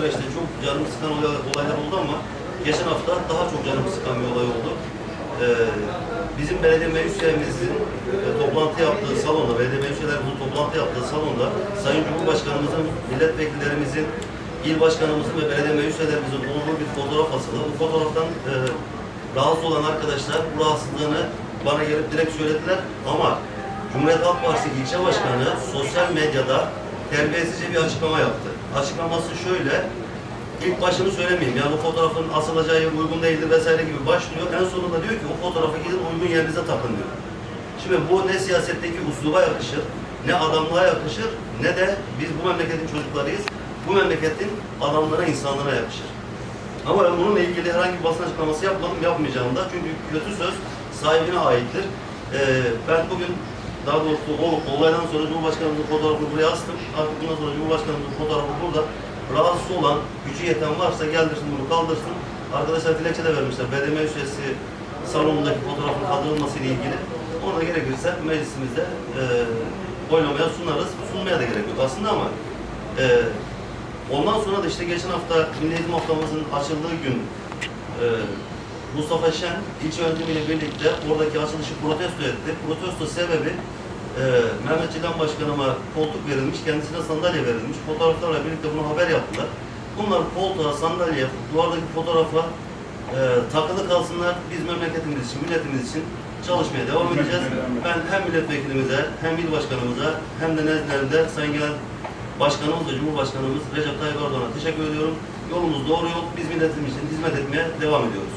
süreçte çok canımı sıkan olay- olaylar oldu ama geçen hafta daha çok canımı sıkan bir olay oldu. Ee, bizim belediye meclis e, toplantı yaptığı salonda, belediye meclis toplantı yaptığı salonda Sayın Cumhurbaşkanımızın, milletvekillerimizin, il başkanımızın ve belediye meclis üyelerimizin bulunduğu bir fotoğraf asılı. Bu fotoğraftan e, rahatsız olan arkadaşlar bu rahatsızlığını bana gelip direkt söylediler ama Cumhuriyet Halk Partisi ilçe başkanı sosyal medyada terbiyesizce bir açıklama yaptı. Açıklaması şöyle, ilk başını söylemeyeyim. Yani bu fotoğrafın asılacağı yer uygun değildir vesaire gibi başlıyor. En sonunda diyor ki o fotoğrafı gidin uygun yerinize takın diyor. Şimdi bu ne siyasetteki usluba yakışır, ne adamlığa yakışır, ne de biz bu memleketin çocuklarıyız. Bu memleketin adamlara, insanlara yakışır. Ama ben bununla ilgili herhangi bir basın açıklaması yapmadım, yapmayacağım da. Çünkü kötü söz sahibine aittir. Ee, ben bugün daha doğrusu o olaydan sonra Cumhurbaşkanımızın fotoğrafını buraya astım. Artık bundan sonra Cumhurbaşkanımızın fotoğrafı burada. Rahatsız olan, gücü yeten varsa geldirsin bunu kaldırsın. Arkadaşlar dilekçe de vermişler. BDM üyesi salonundaki fotoğrafın kaldırılmasıyla ilgili. Ona da gerekirse meclisimizde e, oylamaya sunarız. Sunmaya da gerek yok aslında ama e, Ondan sonra da işte geçen hafta Milli Eğitim Haftamızın açıldığı gün e, Mustafa Şen ilçe yönetimiyle birlikte oradaki açılışı protesto etti. Protesto sebebi e, Mehmet Cilan Başkanıma koltuk verilmiş, kendisine sandalye verilmiş. Fotoğraflarla birlikte bunu haber yaptılar. Bunlar koltuğa, sandalyeye, duvardaki fotoğrafa e, takılı kalsınlar. Biz memleketimiz için, milletimiz için çalışmaya devam edeceğiz. Ben hem milletvekilimize, hem il başkanımıza, hem de nezdlerinde Sayın Genel Başkanımız ve Cumhurbaşkanımız Recep Tayyip Erdoğan'a teşekkür ediyorum. Yolumuz doğru yol. Biz milletimiz için hizmet etmeye devam ediyoruz.